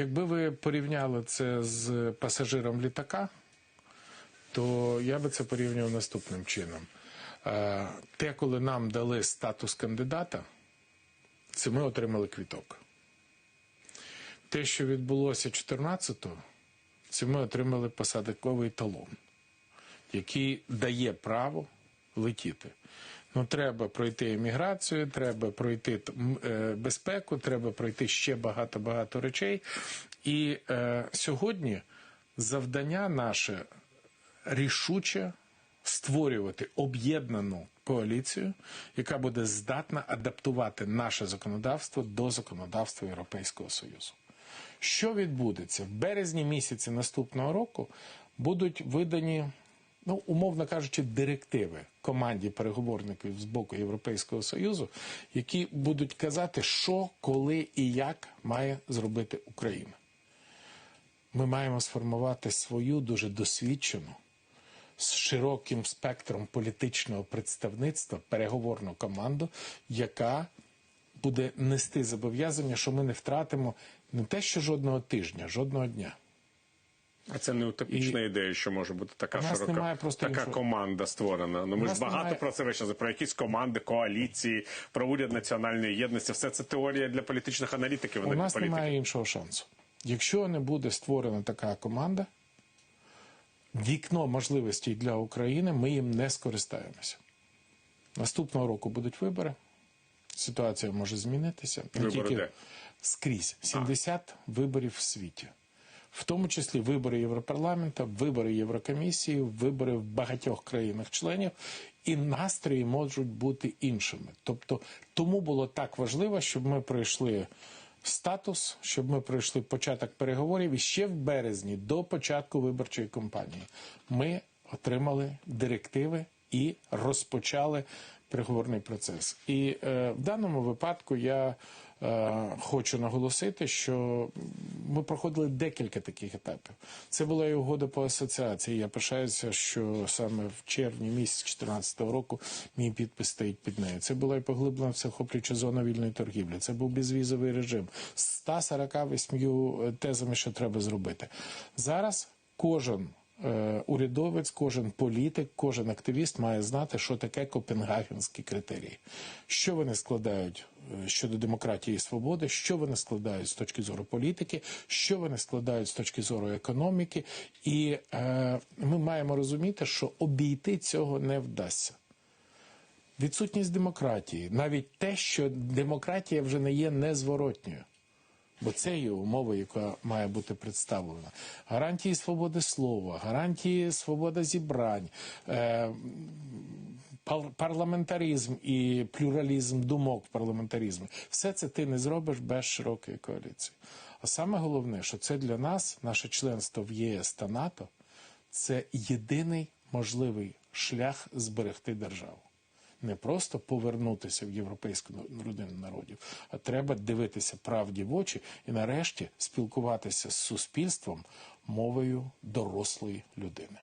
Якби ви порівняли це з пасажиром літака, то я би це порівнював наступним чином. Е, Те, коли нам дали статус кандидата, це ми отримали квіток. Те, що відбулося 14-го, це ми отримали посадковий талон, який дає право летіти. Ну, треба пройти еміграцію, треба пройти е, безпеку, треба пройти ще багато-багато речей. І е, сьогодні завдання наше рішуче створювати об'єднану коаліцію, яка буде здатна адаптувати наше законодавство до законодавства Європейського Союзу. Що відбудеться? В березні місяці наступного року будуть видані, ну, умовно кажучи, директиви команді переговорників з боку Європейського Союзу, які будуть казати, що, коли і як має зробити Україна. Ми маємо сформувати свою дуже досвідчену з широким спектром політичного представництва переговорну команду, яка буде нести зобов'язання, що ми не втратимо не те, що жодного тижня, жодного дня. А це не утопічна ідея, що може бути така широка така іншого. команда створена. Ну ми ж багато немає- про це вийшли, про якісь команди, коаліції, про уряд національної єдності. Все це теорія для політичних аналітиків. а У нас політиків. немає іншого шансу. Якщо не буде створена така команда, вікно можливостей для України, ми їм не скористаємося. Наступного року будуть вибори. Ситуація може змінитися. Не Вибори тільки де? скрізь 70 виборів в світі. В тому числі вибори Європарламента, вибори Єврокомісії, вибори в багатьох країнах-членів, і настрої можуть бути іншими. Тобто, тому було так важливо, щоб ми пройшли статус, щоб ми пройшли початок переговорів і ще в березні, до початку виборчої кампанії, ми отримали директиви і розпочали переговорний процес. І е, в даному випадку я е, хочу наголосити, що ми проходили декілька таких етапів. Це була і угода по асоціації. Я пишаюся, що саме в червні місяці 2014 року мій підпис стоїть під нею. Це була і поглиблена всеохоплююча зона вільної торгівлі. Це був безвізовий режим з 148 тезами, що треба зробити. Зараз кожен урядовець, кожен політик, кожен активіст має знати, що таке копенгагенські критерії, що вони складають е, щодо демократії і свободи, що вони складають з точки зору політики, що вони складають з точки зору економіки, і е, ми маємо розуміти, що обійти цього не вдасться. Відсутність демократії, навіть те, що демократія вже не є незворотньою. Бо це є умова, яка має бути представлена. Гарантії свободи слова, гарантії свободи зібрань, е, парламентаризм і плюралізм думок в парламентаризмі. Все це ти не зробиш без широкої коаліції. А саме головне, що це для нас, наше членство в ЄС та НАТО, це єдиний можливий шлях зберегти державу не просто повернутися в європейську родину народів, а треба дивитися правді в очі і нарешті спілкуватися з суспільством мовою дорослої людини.